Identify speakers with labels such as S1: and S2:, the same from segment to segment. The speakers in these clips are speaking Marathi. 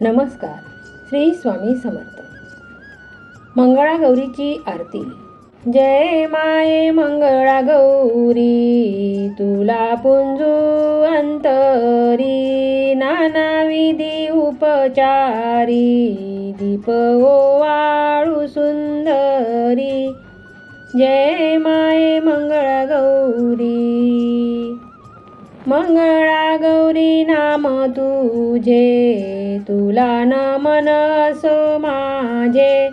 S1: नमस्कार. श्री स्वामी समर्थ. मंगळागौरीची आरती. जय माये मंगळा गौरी तुला पुंजू अंतरी नाना विधी उपचारी दीप ओवाळू सुंदरी. जय माये मंगळा गौरी. मंगळा गौरी नाम तुझे तुला नमन असो माझे.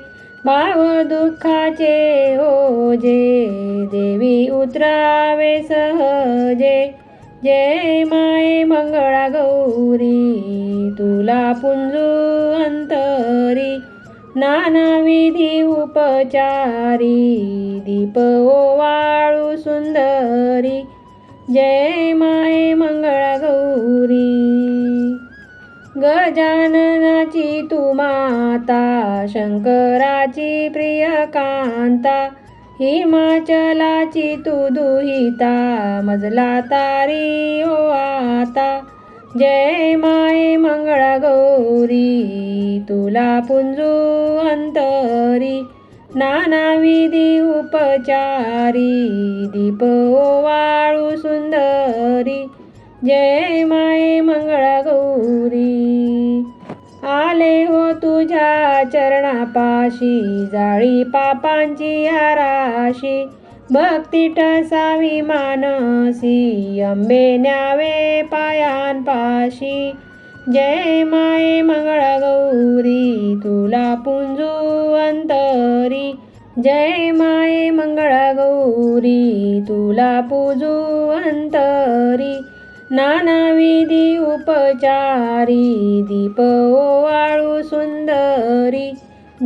S1: भाव दुःखाचे ओझे देवी उतरावे सहजे. जय माय मंगळा गौरी तुला पुंजू अंतरी. नाना विधी उपचारी दीप ओवाळू सुंदरी. जय माय मंगळा गौरी गजाननाची तू माता शंकराची प्रिय कांता हिमाचलाची तू दुहिता मजला तारी ओ आता. जय माय मंगळा गौरी तुला पुंजू अंतरी. नानाविधी उपचारी दीप वाळू सुंदरी जय माये मंगळा गौरी आले हो तुझ्या चरणापाशी जाळी पापांची आराशी भक्ती टसावी मानसी अंबे न्यावे पायांपाशी. जय माये मंगळा गौरी तुला पुंजू अंतरी जय माये मंगळा गौरी तुला पूजू अंतरी। नानाविधी उपचारी दीप ओवाळू सुंदरी।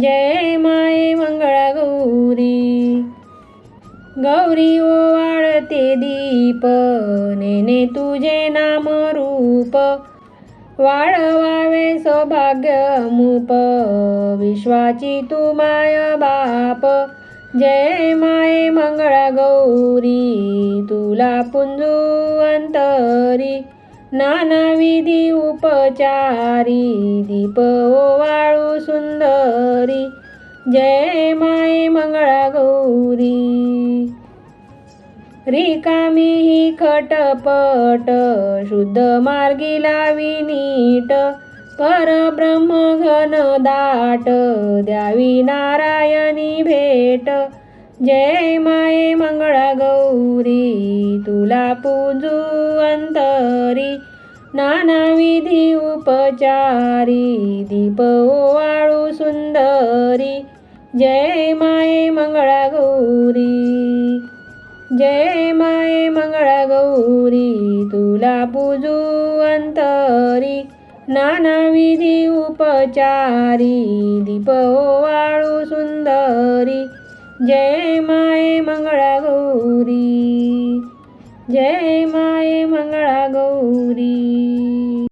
S1: जय माये मंगळा गौरी गौरी ओवाळते दीप नेने तुझे नाम रूप वाढवावे सौभाग्य मुप विश्वाची तू माय बाप. जय माये मंगळा गौरी तुला पुंजू अंतरी. नाना विधी उपचारी दीप ओवाळू सुंदरी. जय माये मंगळा गौरी रिकामी ही खटपट शुद्ध मार्गी लावी नीट. परब्रह्म घन दाट द्यावी नारायणी भेट. जय माये मंगळा गौरी तुला पूजू अंतरी. नानाविधी उपचारी दीप ओवाळू सुंदरी. जय माये मंगळा गौरी. जय माये मंगळा गौरी तुला पूजू अंतरी. नाना विधी उपचारी दीप वाळू सुंदरी. जय माये मंगळा गौरी जय माये मंगळा गौरी